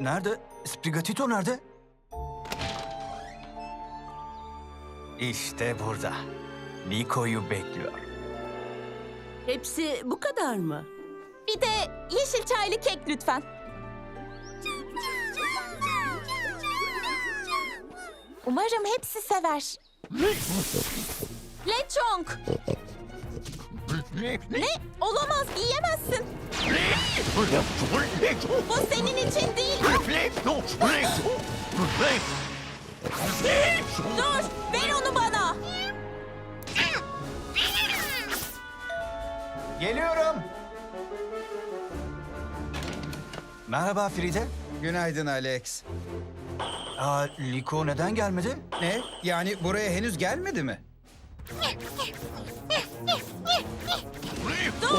Nerede? Sprigatito nerede? İşte burada. Niko'yu bekliyor. Hepsi bu kadar mı? Bir de yeşil çaylı kek lütfen. Umarım hepsi sever. Lechong. Ne? Olamaz yiyemezsin. Bu senin için değil. Dur ver onu bana. Geliyorum. Merhaba Fride. Günaydın Alex. Aa, Liko neden gelmedi? Ne? Yani buraya henüz gelmedi mi? Dur.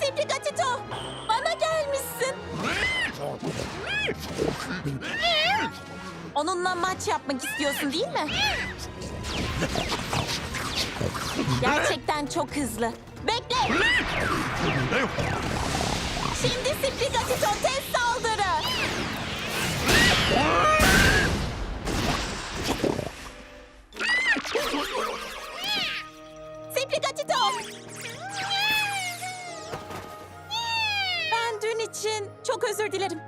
Sprigatito, bana gelmişsin. Onunla maç yapmak istiyorsun değil mi? Gerçekten çok hızlı. Bekle. Şimdi Sprigatito tez saldırı. Sprigatito. Ben dün için çok özür dilerim.